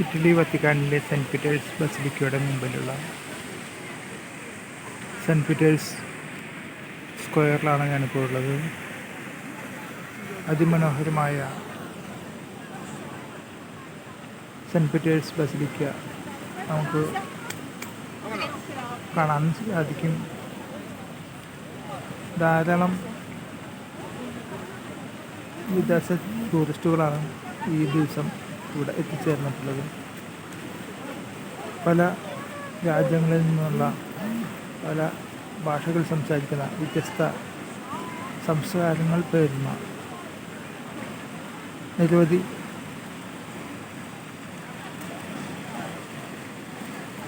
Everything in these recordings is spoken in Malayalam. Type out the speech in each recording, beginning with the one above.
ഇറ്റലി വത്തിക്കാനിലെ സെന്റ് പീറ്റേഴ്സ് ബസിലിക്കയുടെ മുമ്പിലുള്ള സെന്റ് പീറ്റേഴ്സ് സ്ക്വയറിലാണ് ഞാനിപ്പോൾ ഉള്ളത്. അതിമനോഹരമായ സെന്റ് പീറ്റേഴ്സ് ബസിലിക്ക നമുക്ക് കാണാൻ സാധിക്കും. ധാരാളം വിദേശ ടൂറിസ്റ്റുകളാണ് ഈ ദിവസം ഇവിടെ എത്തിച്ചേർന്നിട്ടുള്ളത്. പല രാജ്യങ്ങളിൽ നിന്നുള്ള പല ഭാഷകൾ സംസാരിക്കുന്ന വ്യത്യസ്ത സംസ്കാരങ്ങൾ പേരുന്ന നിരവധി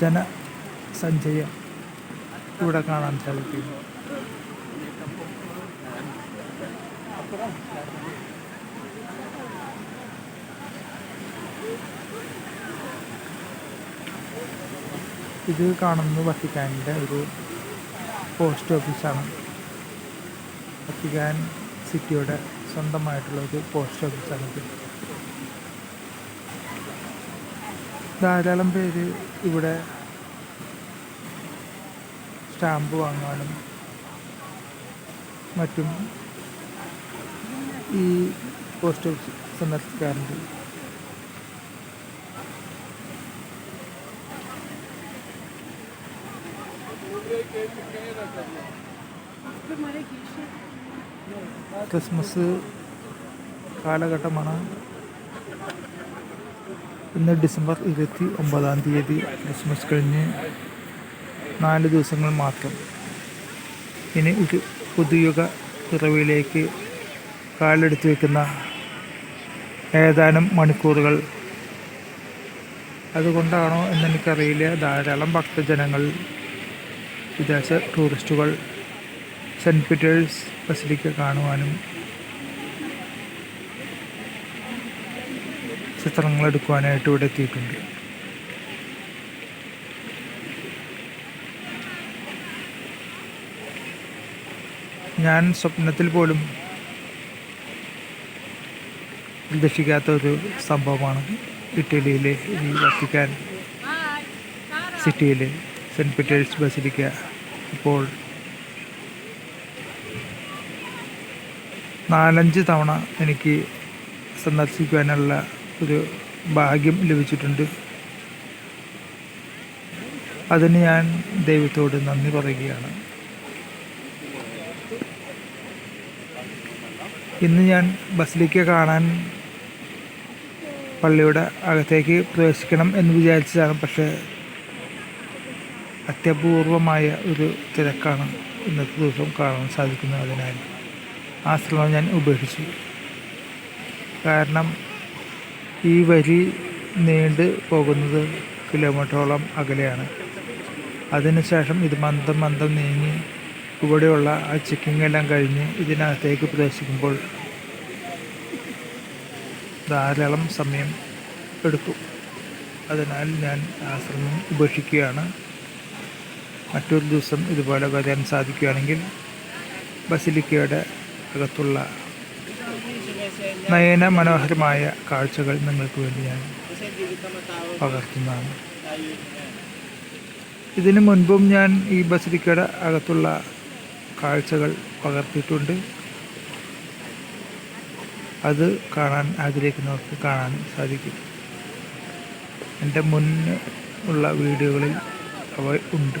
ജനസഞ്ചയം ഇവിടെ കാണാൻ സാധിക്കും ഇത് കാണുന്നത് വത്തിക്കാനിന്റെ ഒരു പോസ്റ്റ് ഓഫീസാണ്. വത്തിക്കാൻ സിറ്റിയുടെ സ്വന്തമായിട്ടുള്ള ഒരു പോസ്റ്റ് ഓഫീസാണിത് ധാരാളം പേര് ഇവിടെ സ്റ്റാമ്പ് വാങ്ങാനും മറ്റും ഈ പോസ്റ്റ് ഓഫീസ് സന്ദർശിക്കാറുണ്ട്. ക്രിസ്മസ് കാലഘട്ടമാണ് ഇന്ന് ഡിസംബർ ഇരുപത്തി ഒമ്പതാം തീയതി. ക്രിസ്മസ് കഴിഞ്ഞ് നാല് ദിവസങ്ങൾ മാത്രം. ഇനി ഒരു പുതുയുഗ പിറവിയിലേക്ക് കാലെടുത്ത് വയ്ക്കുന്ന ഏതാനും മണിക്കൂറുകൾ. അതുകൊണ്ടാണോ എന്നെനിക്കറിയില്ല. ധാരാളം ഭക്തജനങ്ങൾ വിദേശ ടൂറിസ്റ്റുകൾ സെന്റ് പീറ്റേഴ്സ് ബസിലിക്ക കാണുവാനും ചിത്രങ്ങൾ എടുക്കുവാനായിട്ട് ഇവിടെ എത്തിയിട്ടുണ്ട്. ഞാൻ സ്വപ്നത്തിൽ പോലും പ്രതീക്ഷിക്കാത്ത ഒരു സംഭവമാണ് ഇറ്റലിയിലെ ഈ വത്തിക്കാൻ സിറ്റിയിലെ സെന്റ് പീറ്റേഴ്സ് ബസിലിക്ക ഇപ്പോൾ നാലഞ്ച് തവണ എനിക്ക് സന്ദർശിക്കുവാനുള്ള ഒരു ഭാഗ്യം ലഭിച്ചിട്ടുണ്ട്. അതിന് ഞാൻ ദൈവത്തോട് നന്ദി പറയുകയാണ്. ഇന്ന് ഞാൻ ബസിലിക്ക കാണാൻ പള്ളിയുടെ അകത്തേക്ക് പ്രവേശിക്കണം എന്ന് വിചാരിച്ചതാണ്. പക്ഷേ അത്യപൂർവമായ ഒരു തിരക്കാണ് ഇന്നത്തെ ദിവസം കാണാൻ സാധിക്കുന്നത് അതിനാൽ ആ ശ്രമം ഞാൻ ഉപേക്ഷിച്ചു. കാരണം ഈ വരി നീണ്ട് പോകുന്നത് കിലോമീറ്ററോളം അകലെയാണ്. അതിനുശേഷം ഇത് മന്ദം മന്ദം നീങ്ങി ഇവിടെയുള്ള ആ ചെക്കിംഗ് എല്ലാം കഴിഞ്ഞ് ഇതിനകത്തേക്ക് പ്രവേശിക്കുമ്പോൾ ധാരാളം സമയം എടുക്കും. അതിനാൽ ഞാൻ ആ ശ്രമം ഉപേക്ഷിക്കുകയാണ്. മറ്റൊരു ദിവസം ഇതുപോലെ വരാൻ സാധിക്കുകയാണെങ്കിൽ ബസിലിക്കയുടെ അകത്തുള്ള നയന മനോഹരമായ കാഴ്ചകൾ നിങ്ങൾക്ക് വേണ്ടി ഞാൻ പകർത്തുന്നതാണ്. ഇതിനു മുൻപും ഞാൻ ഈ ബസിലിക്കയുടെ അകത്തുള്ള കാഴ്ചകൾ പകർത്തിയിട്ടുണ്ട്. അത് കാണാൻ ആഗ്രഹിക്കുന്നവർക്ക് കാണാൻ സാധിക്കും. എന്റെ മുന്നേ ഉള്ള വീഡിയോകളിൽ അവ ഉണ്ട്.